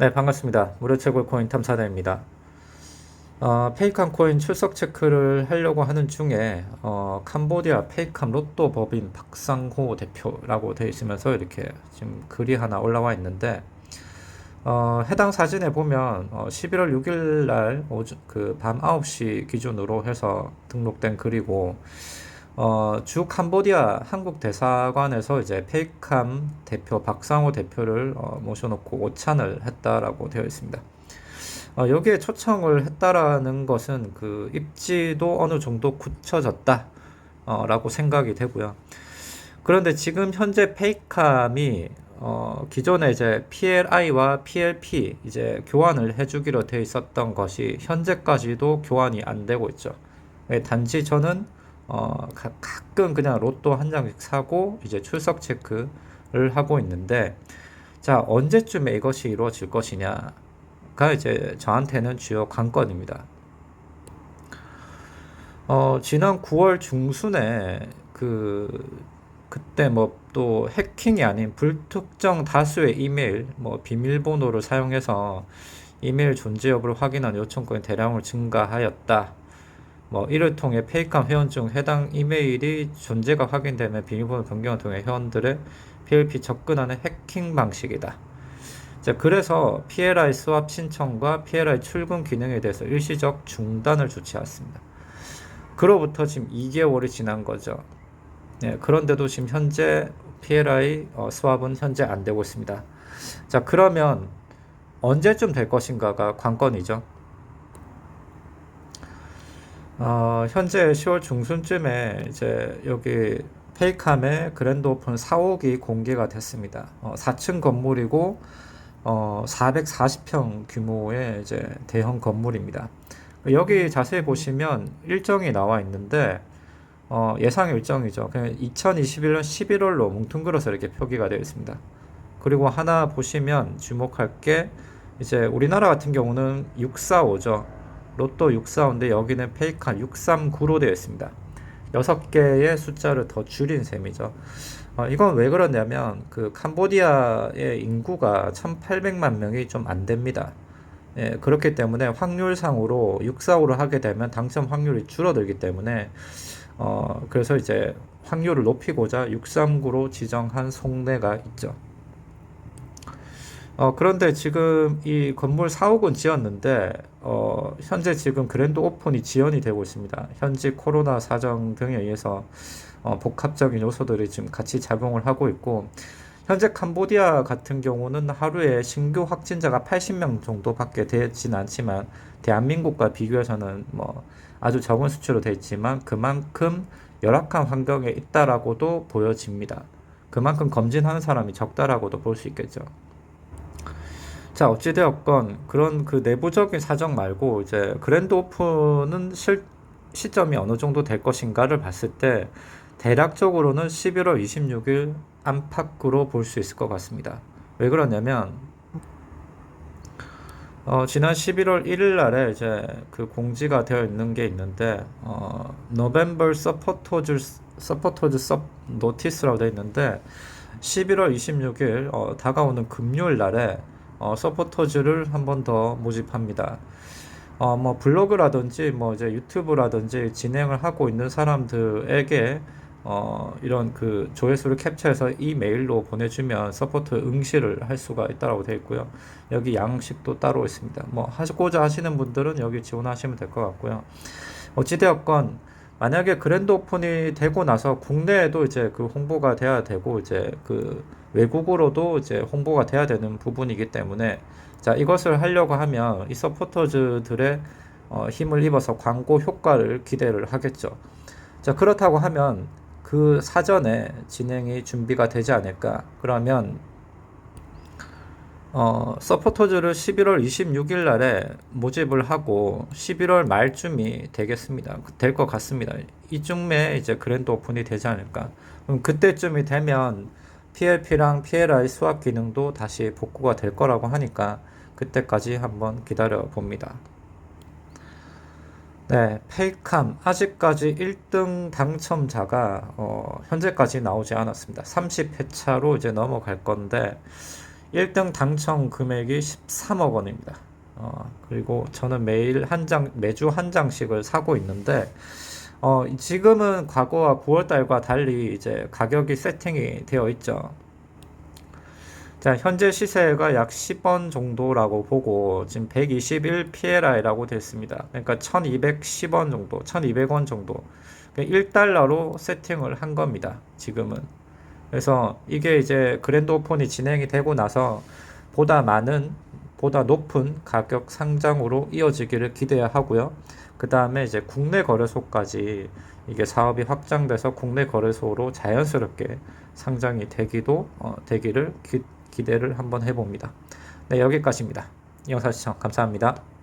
네, 반갑습니다. 무료 채굴 코인 탐사대입니다. 어, 페이크한 코인 출석 체크를 하려고 하는 중에 어, 캄보디아 페이크함 로또 법인 박상호 대표라고 되어 있으면서 이렇게 지금 글이 하나 올라와 있는데 어, 해당 사진에 보면 어, 11월 6일 날 그밤 9시 기준으로 해서 등록된 글이고 어, 주 캄보디아 한국 대사관에서 이제 페이캄 대표 박상호 대표를 어, 모셔놓고 오찬을 했다라고 되어 있습니다. 어, 여기에 초청을 했다라는 것은 그 입지도 어느 정도 굳혀졌다. 어, 라고 생각이 되고요. 그런데 지금 현재 페이캄이 어, 기존에 이제 PLI와 PLP 이제 교환을 해주기로 되어 있었던 것이 현재까지도 교환이 안 되고 있죠. 예, 단지 저는 어, 가, 끔 그냥 로또 한 장씩 사고 이제 출석 체크를 하고 있는데 자 언제쯤에 이것이 이루어질 것이냐가 이제 저한테는 주요 관건입니다. 어, 지난 9월 중순에 그 그때 뭐 또 해킹이 아닌 불특정 다수의 이메일 뭐 비밀번호를 사용해서 이메일 존재 여부를 확인한 요청 건이 대량으로 증가하였다. 뭐 이를 통해 페이크함 회원 중 해당 이메일이 존재가 확인되면 비밀번호 변경을 통해 회원들의 PLP 접근하는 해킹 방식이다. 자, 그래서 PLI 스왑 신청과 PLI 출금 기능에 대해서 일시적 중단을 조치했습니다. 그로부터 지금 2개월이 지난 거죠. 네, 그런데도 지금 현재 PLI 어, 스왑은 현재 안 되고 있습니다. 자, 그러면 언제쯤 될 것인가가 관건이죠. 어, 현재 10월 중순쯤에 이제 여기 페이캄의 그랜드 오픈 사옥이 공개가 됐습니다. 어, 4층 건물이고 어, 440평 규모의 이제 대형 건물입니다. 여기 자세히 보시면 일정이 나와 있는데 어, 예상 일정이죠. 그냥 2021년 11월로 뭉뚱그려서 이렇게 표기가 되어 있습니다. 그리고 하나 보시면 주목할 게 이제 우리나라 같은 경우는 645죠. 로또 645인데 여기는 페이카 639로 되어 있습니다. 6개의 숫자를 더 줄인 셈이죠. 어, 이건 왜 그러냐면 그 캄보디아의 인구가 1,800만 명이 좀 안 됩니다. 예, 그렇기 때문에 확률상으로 645를 하게 되면 당첨 확률이 줄어들기 때문에 어, 그래서 이제 확률을 높이고자 639로 지정한 속내가 있죠. 어, 그런데 지금 이 건물 사옥은 지었는데, 어, 현재 지금 그랜드 오픈이 지연이 되고 있습니다. 현지 코로나 사정 등에 의해서 어, 복합적인 요소들이 지금 같이 작용을 하고 있고, 현재 캄보디아 같은 경우는 하루에 신규 확진자가 80명 정도밖에 되진 않지만, 대한민국과 비교해서는 뭐 아주 적은 수치로 되어 있지만, 그만큼 열악한 환경에 있다라고도 보여집니다. 그만큼 검진하는 사람이 적다라고도 볼 수 있겠죠. 자, 어찌되었건 그런 그 내부적인 사정 말고 이제 그랜드 오픈은 실, 시점이 어느 정도 될 것인가를 봤을 때 대략적으로는 11월 26일 안팎으로 볼 수 있을 것 같습니다. 왜 그러냐면 어, 지난 11월 1일 날에 이제 그 공지가 되어 있는 게 있는데 어, November Supporters Supporters Sub Notice라고 되어 있는데 11월 26일 어, 다가오는 금요일 날에 어, 서포터즈를 한 번 더 모집합니다. 어, 뭐 블로그라든지 뭐 이제 유튜브라든지 진행을 하고 있는 사람들에게 어, 이런 그 조회수를 캡처해서 이 메일로 보내주면 서포트 응시를 할 수가 있다라고 되어 있고요. 여기 양식도 따로 있습니다. 뭐 하고자 하시는 분들은 여기 지원하시면 될 것 같고요. 어찌되었건 만약에 그랜드 오픈이 되고 나서 국내에도 이제 그 홍보가 돼야 되고 이제 그 외국으로도 이제 홍보가 돼야 되는 부분이기 때문에 자 이것을 하려고 하면 이 서포터즈들의 어, 힘을 입어서 광고 효과를 기대를 하겠죠. 자 그렇다고 하면 그 사전에 진행이 준비가 되지 않을까 그러면 어, 서포터즈를 11월 26일 날에 모집을 하고 11월 말쯤이 되겠습니다. 될 것 같습니다. 이쯤에 이제 그랜드 오픈이 되지 않을까. 그럼 그때쯤이 되면 PLP랑 PLI 수학 기능도 다시 복구가 될 거라고 하니까 그때까지 한번 기다려 봅니다. 네, 페이캄 아직까지 1등 당첨자가 어, 현재까지 나오지 않았습니다. 30회차로 이제 넘어갈 건데 1등 당첨 금액이 13억 원입니다. 어, 그리고 저는 매일 한 장, 매주 한 장씩을 사고 있는데, 어, 지금은 과거와 9월 달과 달리 이제 가격이 세팅이 되어 있죠. 자, 현재 시세가 약 10원 정도라고 보고 지금 121 PLI라고 됐습니다. 그러니까 1210원 정도, 1200원 정도. 1달러로 세팅을 한 겁니다. 지금은. 그래서 이게 이제 그랜드 오픈이 진행이 되고 나서 보다 많은, 보다 높은 가격 상장으로 이어지기를 기대하고요. 그 다음에 이제 국내 거래소까지 이게 사업이 확장돼서 국내 거래소로 자연스럽게 상장이 되기도, 어, 되기를 기, 기대를 한번 해봅니다. 네, 여기까지입니다. 이 영상 시청 감사합니다.